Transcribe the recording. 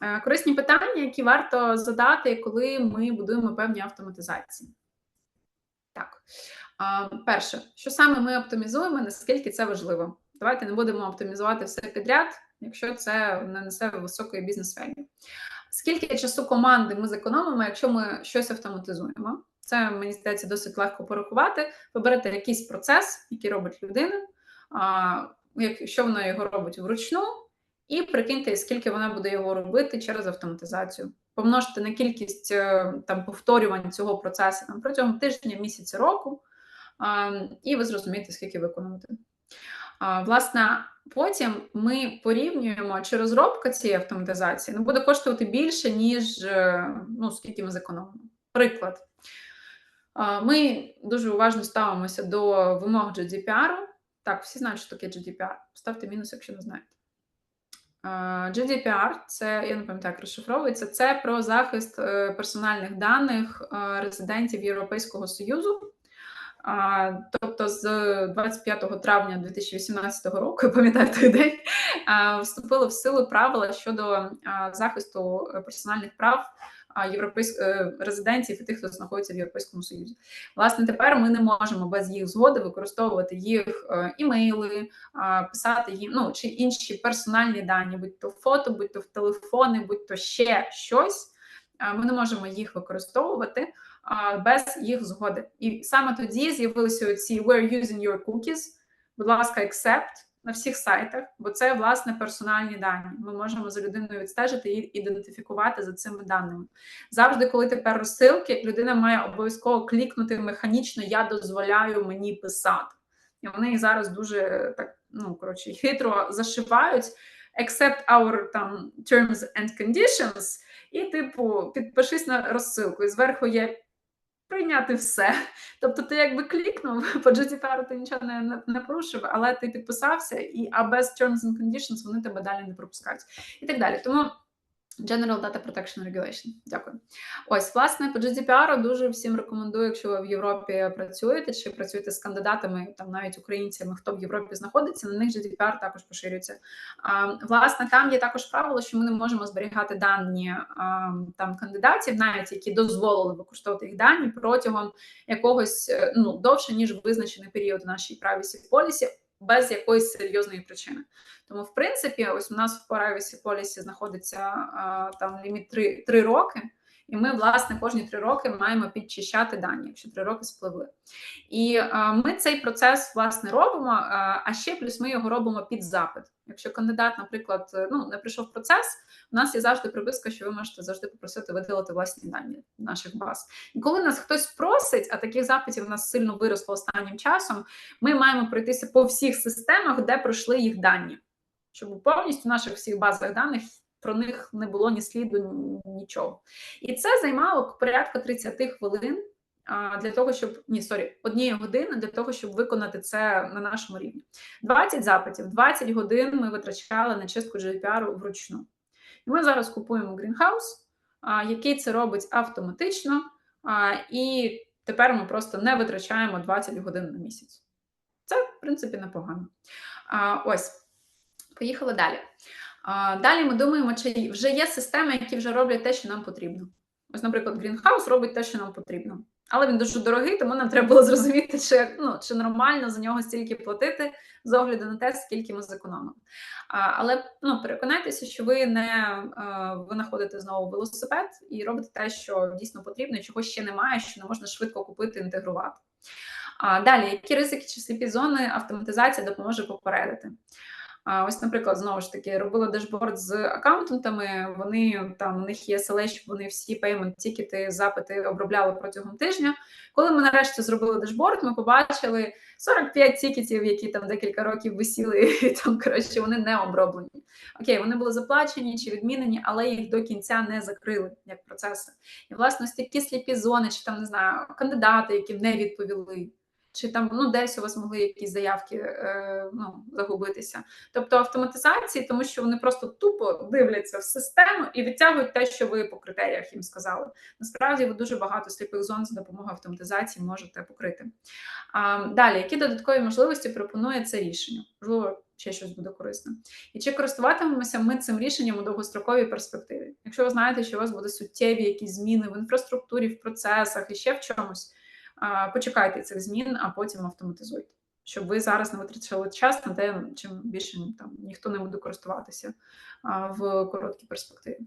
Е, корисні питання, які варто задати, коли ми будуємо певні автоматизації. Так, перше, що саме ми оптимізуємо, наскільки це важливо? Давайте не будемо оптимізувати все підряд, якщо це не несе високої бізнес-велі. Скільки часу команди ми зекономимо, якщо ми щось автоматизуємо? Це мені здається досить легко порахувати. Ви берете якийсь процес, який робить людина, якщо вона його робить вручну, і прикиньте, скільки вона буде його робити через автоматизацію. Помножте на кількість е, там повторювань цього процесу там, протягом тижня, місяця, року, і ви зрозумієте, скільки ви економите. Власне, потім ми порівнюємо, чи розробка цієї автоматизації не буде коштувати більше, ніж е, ну, скільки ми зекономимо. Приклад. Ми дуже уважно ставимося до вимог GDPR. Так, всі знають, що таке GDPR. Ставте мінус, якщо не знаєте. GDPR, це я не пам'ятаю, як розшифровується. Це про захист е, персональних даних е, резидентів Європейського Союзу. Тобто, з 25 травня 2018 року, я пам'ятаю той день, вступили в силу правила щодо захисту персональних прав європейських е, резидентів і тих, хто знаходиться в Європейському Союзі. Власне, тепер ми не можемо без їх згоди використовувати їх е, імейли, писати їм ну чи інші персональні дані, будь то фото, будь то телефони, будь то ще щось. Ми не можемо їх використовувати без їх згоди. І саме тоді з'явилися ці «We're using your cookies», будь ласка, accept, на всіх сайтах, бо це власне персональні дані. Ми можемо за людиною відстежити і ідентифікувати за цими даними. Завжди, коли тепер розсилки, людина має обов'язково клікнути механічно Я дозволяю мені писати. І вони їх зараз дуже так ну коротше хитро зашивають. Accept our там terms and conditions, і, типу, підпишись на розсилку. І зверху є прийняти все. Тобто, ти якби клікнув по GDPR, ти нічого не, не порушив, але ти підписався, і а без terms and conditions вони тебе далі не пропускають і так далі. Тому. General Data Protection Regulation. Дякую. Ось, власне, по GDPR дуже всім рекомендую, якщо ви в Європі працюєте чи працюєте з кандидатами, там навіть українцями, хто в Європі знаходиться, на них GDPR також поширюється. А, Власне, там є також правило, що ми не можемо зберігати дані а, там кандидатів, навіть які дозволили використовувати їх дані протягом якогось е, ну довше ніж визначений період нашій privacy policy, без якоїсь серйозної причини. Тому, в принципі, ось у нас в privacy policy знаходиться там ліміт 3, 3 роки. І ми, власне, кожні три роки маємо підчищати дані, якщо три роки спливли. І а, ми цей процес власне робимо. А, а ще плюс ми його робимо під запит. Якщо кандидат, наприклад, ну не прийшов процес, у нас є завжди приписка, що ви можете завжди попросити видалити власні дані наших баз. І коли нас хтось просить, а таких запитів у нас сильно виросло останнім часом, ми маємо пройтися по всіх системах, де пройшли їх дані, щоб повністю в наших всіх базах даних. Про них не було ні сліду, нічого. І це займало порядка 30 хвилин для того, щоб ні, сорі, однієї години для того, щоб виконати це на нашому рівні. 20 запитів, 20 годин ми витрачали на чистку GDPR вручну. І ми зараз купуємо Greenhouse, який це робить автоматично, і тепер ми просто не витрачаємо 20 годин на місяць. Це, в принципі, непогано. Ось, поїхали далі. Далі ми думаємо, чи вже є системи, які вже роблять те, що нам потрібно. Ось, наприклад, Greenhouse робить те, що нам потрібно. Але він дуже дорогий, тому нам треба було зрозуміти, чи ну, чи нормально за нього стільки платити з огляду на те, скільки ми зекономимо. А, Але ну, переконайтеся, що ви не а, ви знаходите знову велосипед і робите те, що дійсно потрібно, чого ще немає, що не можна швидко купити, інтегрувати. А далі, які ризики чи сліпі зони автоматизація допоможе попередити? Ось, наприклад, знову ж таки робила дешборд з аккаунтантами. Вони там у них є щоб вони всі payment тікети, запити обробляли протягом тижня. Коли ми нарешті зробили дешборд, ми побачили 45 тікетів, які там декілька років висіли, і там коротше вони не оброблені. Окей, вони були заплачені чи відмінені, але їх до кінця не закрили як процеси. І власне ось такі сліпі зони, чи там не знаю, кандидати, які не відповіли чи там ну десь у вас могли якісь заявки е, ну, загубитися. Тобто автоматизації, тому що вони просто тупо дивляться в систему і відтягують те, що ви по критеріях їм сказали. Насправді ви дуже багато сліпих зон за допомогою автоматизації можете покрити. А, Далі, які додаткові можливості пропонує це рішення? Можливо, ще щось буде корисно. І чи користуватимемося ми цим рішенням у довгостроковій перспективі? Якщо ви знаєте, що у вас будуть суттєві якісь зміни в інфраструктурі, в процесах і ще в чомусь, почекайте цих змін, а потім автоматизуйте, щоб ви зараз не витрачали час на те, чим більше там ніхто не буде користуватися в короткій перспективі.